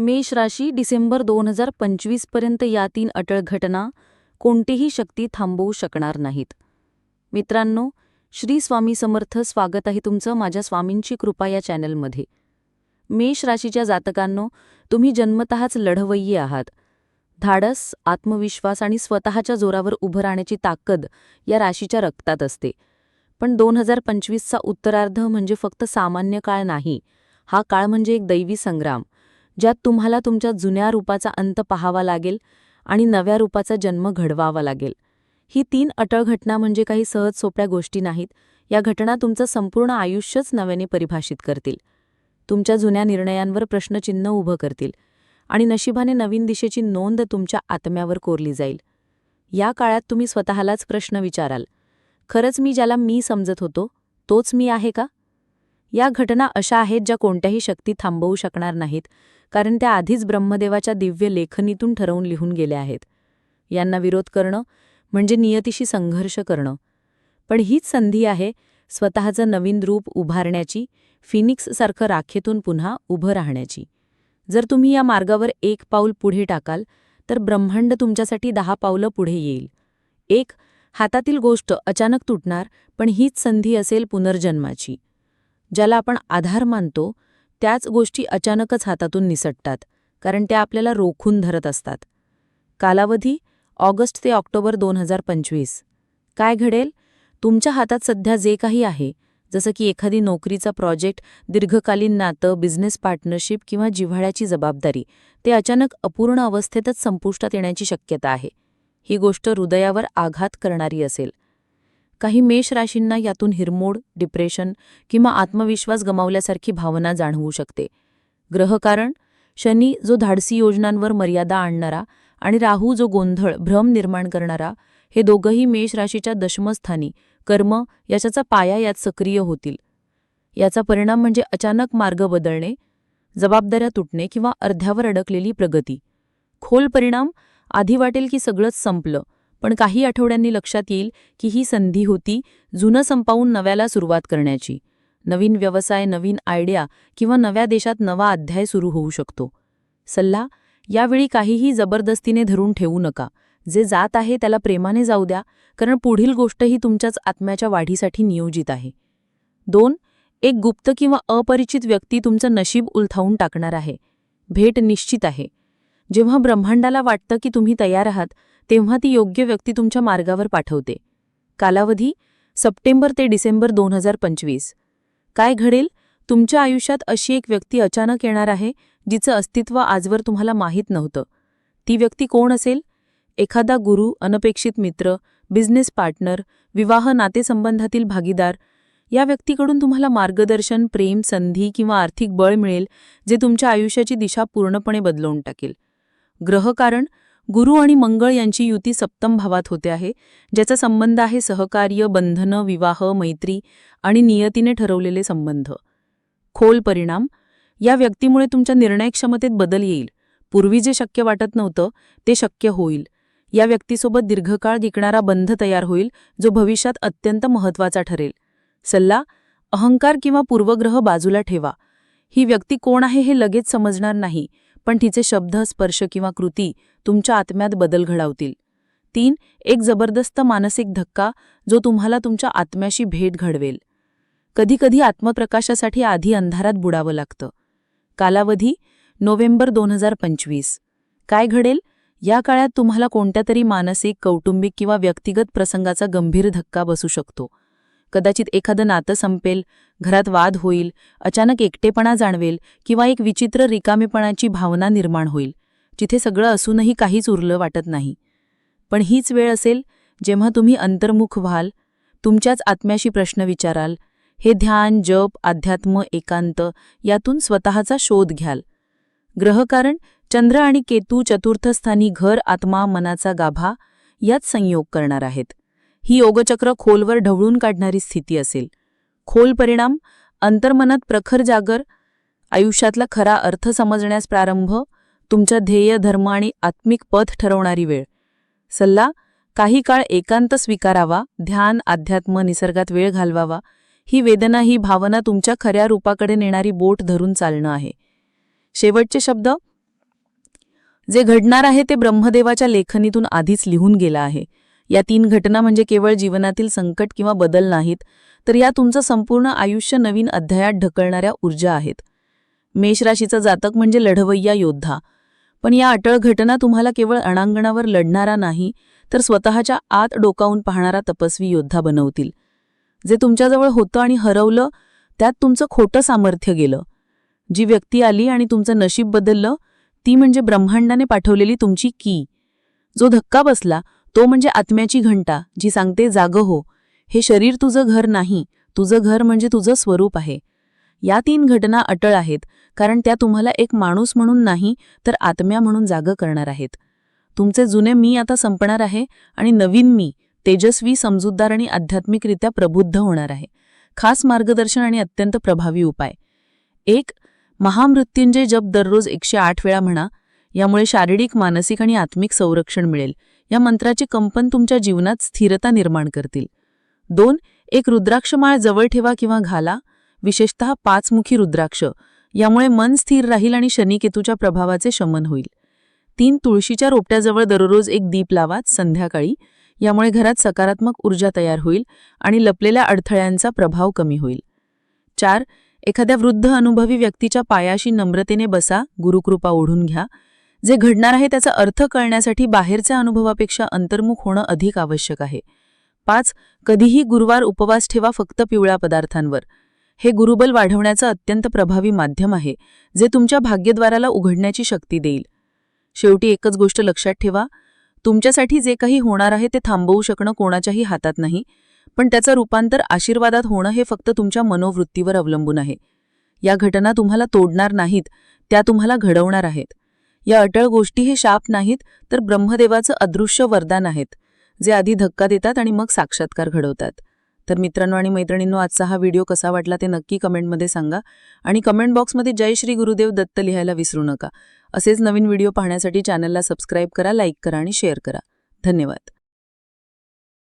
मेष राशी डिसेंबर दोन हजार पंचवीसपर्यंत या तीन अटळ घटना कोणतीही शक्ती थांबवू शकणार नाहीत. मित्रांनो श्री स्वामी समर्थ स्वागत आहे तुमचं माझ्या स्वामींची कृपा या चॅनलमध्ये. मेष राशीच्या जातकांनो तुम्ही जन्मतःच लढवय्ये आहात. धाडस आत्मविश्वास आणि स्वतःच्या जोरावर उभं राहण्याची ताकद या राशीच्या रक्तात असते. पण दोन हजार पंचवीसचा उत्तरार्ध म्हणजे फक्त सामान्य काळ नाही हा काळ म्हणजे एक दैवी संग्राम. ज्यात तुम्हाला तुमच्या जुन्या रूपाचा अंत पाहावा लागेल आणि नव्या रूपाचा जन्म घडवावा लागेल. ही तीन अटळ घटना म्हणजे काही सहज सोप्या गोष्टी नाहीत. या घटना तुमचं संपूर्ण आयुष्यच नव्याने परिभाषित करतील. तुमच्या जुन्या निर्णयांवर प्रश्नचिन्ह उभं करतील आणि नशिबाने नवीन दिशेची नोंद तुमच्या आत्म्यावर कोरली जाईल. या काळात तुम्ही स्वतःलाच प्रश्न विचाराल. खरंच मी ज्याला मी समजत होतो तोच मी आहे का? या घटना अशा आहेत ज्या कोणत्याही शक्ती थांबवू शकणार नाहीत कारण त्या आधीच ब्रह्मदेवाच्या दिव्य लेखनीतून ठरवून लिहून गेल्या आहेत. यांना विरोध करणं म्हणजे नियतीशी संघर्ष करणं. पण हीच संधी आहे स्वतःचं नवीन रूप उभारण्याची फिनिक्ससारखं राखेतून पुन्हा उभं राहण्याची. जर तुम्ही या मार्गावर एक पाऊल पुढे टाकाल तर ब्रह्मांड तुमच्यासाठी दहा पावलं पुढे येईल. एक हातातील गोष्ट अचानक तुटणार पण हीच संधी असेल पुनर्जन्माची. ज्याला आपण आधार मानतो त्याच गोष्टी अचानकच हातातून निसटतात कारण त्या आपल्याला रोखून धरत असतात. कालावधी ऑगस्ट ते ऑक्टोबर दोन हजार पंचवीस. काय घडेल? तुमच्या हातात सध्या जे काही आहे जसं की एखादी नोकरीचा प्रोजेक्ट दीर्घकालीन नातं बिझनेस पार्टनरशिप किंवा जिव्हाळ्याची जबाबदारी ते अचानक अपूर्ण अवस्थेतच संपुष्टात येण्याची शक्यता आहे. ही गोष्ट हृदयावर आघात करणारी असेल. काही मेष राशींना यातून हिरमोड डिप्रेशन किंवा आत्मविश्वास गमावल्यासारखी भावना जाणवू शकते. ग्रहकारण शनी जो धाडसी योजनांवर मर्यादा आणणारा आणि राहू जो गोंधळ भ्रम निर्माण करणारा हे दोघंही मेष राशीच्या दशमस्थानी कर्म याच्याचा पाया यात सक्रिय होतील. याचा परिणाम म्हणजे अचानक मार्ग बदलणे जबाबदाऱ्या तुटणे किंवा अर्ध्यावर अडकलेली प्रगती. खोल परिणाम आधी वाटेल की सगळंच संपलं पण काही आठवड्यांनी लक्षात येईल की ही संधी होती जुनं संपावून नव्याला सुरुवात करण्याची. नवीन व्यवसाय नवीन आयडिया किंवा नव्या देशात नवा अध्याय सुरू होऊ शकतो. सल्ला यावेळी काहीही जबरदस्तीने धरून ठेवू नका. जे जात आहे त्याला प्रेमाने जाऊ द्या कारण पुढील गोष्ट ही तुमच्याच आत्म्याच्या वाढीसाठी नियोजित आहे. दोन एक गुप्त किंवा अपरिचित व्यक्ती तुमचं नशीब उलथावून टाकणार आहे. भेट निश्चित आहे. जेव्हा ब्रह्मांडाला वाटतं की तुम्ही तयार आहात तेव्हा ती योग्य व्यक्ती तुमच्या मार्गावर पाठवते. कालावधी? सप्टेंबर ते डिसेंबर दोन हजार पंचवीस. काय घडेल? तुमच्या आयुष्यात अशी एक व्यक्ती अचानक येणार आहे जिचं अस्तित्व आजवर तुम्हाला माहीत नव्हतं. ती व्यक्ती कोण असेल? एखादा गुरु अनपेक्षित मित्र बिझनेस पार्टनर विवाह नातेसंबंधातील भागीदार या व्यक्तीकडून तुम्हाला मार्गदर्शन प्रेम संधी किंवा आर्थिक बळ मिळेल जे तुमच्या आयुष्याची दिशा पूर्णपणे बदलवून टाकेल. ग्रहकारण गुरु आणि मंगळ यांची युती सप्तम भावात होते आहे ज्याचा संबंध आहे सहकार्य बंधनं विवाह मैत्री आणि नियतीने ठरवलेले संबंध. खोल परिणाम. या व्यक्तीमुळे तुमच्या निर्णयक्षमतेत बदल येईल. पूर्वी जे शक्य वाटत नव्हतं ते शक्य होईल. या व्यक्तीसोबत दीर्घकाळ टिकणारा बंध तयार होईल जो भविष्यात अत्यंत महत्त्वाचा ठरेल. सल्ला अहंकार किंवा पूर्वग्रह बाजूला ठेवा. ही व्यक्ती कोण आहे हे लगेच समजणार नाही. पण तिचे शब्द स्पर्श किंवा कृती तुमच्या आत्म्यात बदल घडवतील. तीन एक जबरदस्त मानसिक धक्का जो तुम्हाला तुमच्या आत्म्याशी भेट घडवेल. कधीकधी आत्मप्रकाशासाठी आधी अंधारात बुडावं लागतं. कालावधी नोव्हेंबर दोन हजार पंचवीस. काय घडेल? या काळात तुम्हाला कोणत्या तरी मानसिक कौटुंबिक किंवा व्यक्तिगत प्रसंगाचा गंभीर धक्का बसू शकतो. कदाचित एखादं नातं संपेल घरात वाद होईल अचानक एकटेपणा जाणवेल किंवा एक विचित्र रिकामेपणाची भावना निर्माण होईल. जिथे सगळं असूनही काहीच उरलं वाटत नाही. पण हीच वेळ असेल जेव्हा तुम्ही अंतर्मुख व्हाल तुमच्याच आत्म्याशी प्रश्न विचाराल. हे ध्यान जप अध्यात्म एकांत यातून स्वतःचा शोध घ्याल. ग्रहकारण चंद्र आणि केतू चतुर्थस्थानी घर आत्मा मनाचा गाभा यात संयोग करणार आहेत. ही योगचक्र खोलवर ढवळून काढणारी स्थिती असेल. खोल परिणाम अंतर्मनात प्रखर जागर आयुष्यातला खरा अर्थ समजण्यास प्रारंभ तुमच्या ध्येय धर्म आणि आत्मिक पथ ठरवणारी वेळ. सल्ला काही काळ एकांत स्वीकारावा ध्यान अध्यात्म निसर्गात वेळ घालवावा ही वेदना ही भावना तुमच्या खऱ्या रूपाकडे नेणारी बोट धरून चालणं आहे. शेवटचे शब्द जे घडणार आहे ते ब्रह्मदेवाच्या लेखनीतून आधीच लिहून गेला आहे. या तीन घटना म्हणजे केवळ जीवनातील संकट किंवा बदल नाहीत तर या तुमचं संपूर्ण आयुष्य नवीन अध्यायात ढकलणाऱ्या ऊर्जा आहेत. मेष राशीचं जातक म्हणजे लढवय्या योद्धा. पण या अटळ घटना तुम्हाला केवळ अणांगणावर लढणारा नाही तर स्वतःच्या आत डोकावून पाहणारा तपस्वी योद्धा बनवतील. जे तुमच्याजवळ होतं आणि हरवलं त्यात तुमचं खोटं सामर्थ्य गेलं. जी व्यक्ती आली आणि तुमचं नशीब बदललं ती म्हणजे ब्रह्मांडाने पाठवलेली तुमची की. जो धक्का बसला तो म्हणजे आत्म्याची घंटा जी सांगते जाग हो हे शरीर तुझं घर नाही तुझं घर म्हणजे तुझं स्वरूप आहे. या तीन घटना अटळ आहेत कारण त्या तुम्हाला एक माणूस म्हणून नाही तर आत्म्या म्हणून जागं करणार आहेत. तुमचे जुने मी आता संपणार आहे आणि नवीन मी तेजस्वी समजूतदार आणि आध्यात्मिकरित्या प्रबुद्ध होणार आहे. खास मार्गदर्शन आणि अत्यंत प्रभावी उपाय. एक महामृत्युंजय जप दररोज एकशे आठ वेळा म्हणा यामुळे शारीरिक मानसिक आणि आत्मिक संरक्षण मिळेल. या मंत्राचे कंपन तुमच्या जीवनात स्थिरता निर्माण करतील. दोन एक रुद्राक्षमाळ जवळ ठेवा किंवा घाला. विशेषतः पाचमुखी रुद्राक्ष. यामुळे मन स्थिर राहील आणि शनिकेतूच्या प्रभावाचे शमन होईल. तीन तुळशीच्या रोपट्याजवळ दररोज एक दीप लावा संध्याकाळी. यामुळे घरात सकारात्मक ऊर्जा तयार होईल आणि लपलेल्या अडथळ्यांचा प्रभाव कमी होईल. चार एखाद्या वृद्ध अनुभवी व्यक्तीच्या पायाशी नम्रतेने बसा गुरुकृपा ओढून घ्या. जे घडणार आहे त्याचा अर्थ कळण्यासाठी बाहेरच्या अनुभवापेक्षा अंतर्मुख होणं अधिक आवश्यक आहे. पाच कधीही गुरुवार उपवास ठेवा फक्त पिवळ्या पदार्थांवर. हे गुरुबल वाढवण्याचं अत्यंत प्रभावी माध्यम आहे जे तुमच्या भाग्यद्वाराला उघडण्याची शक्ती देईल. शेवटी एकच गोष्ट लक्षात ठेवा तुमच्यासाठी जे काही होणार आहे ते थांबवू शकणं कोणाच्याही हातात नाही पण त्याचं रूपांतर आशीर्वादात होणं हे फक्त तुमच्या मनोवृत्तीवर अवलंबून आहे. या घटना तुम्हाला तोडणार नाहीत त्या तुम्हाला घडवणार आहेत. या अटळ गोष्टी हे शाप नाहीत तर ब्रह्मदेवाचं अदृश्य वरदान आहेत जे आधी धक्का देतात आणि मग साक्षात्कार घडवतात. तर मित्रांनो आणि मैत्रिणींनो आजचा हा व्हिडिओ कसा वाटला ते नक्की कमेंटमध्ये सांगा आणि कमेंट बॉक्समध्ये जय श्री गुरुदेव दत्त लिहायला विसरू नका. असेच नवीन व्हिडिओ पाहण्यासाठी चॅनलला सबस्क्राईब करा लाईक करा आणि शेअर करा. धन्यवाद.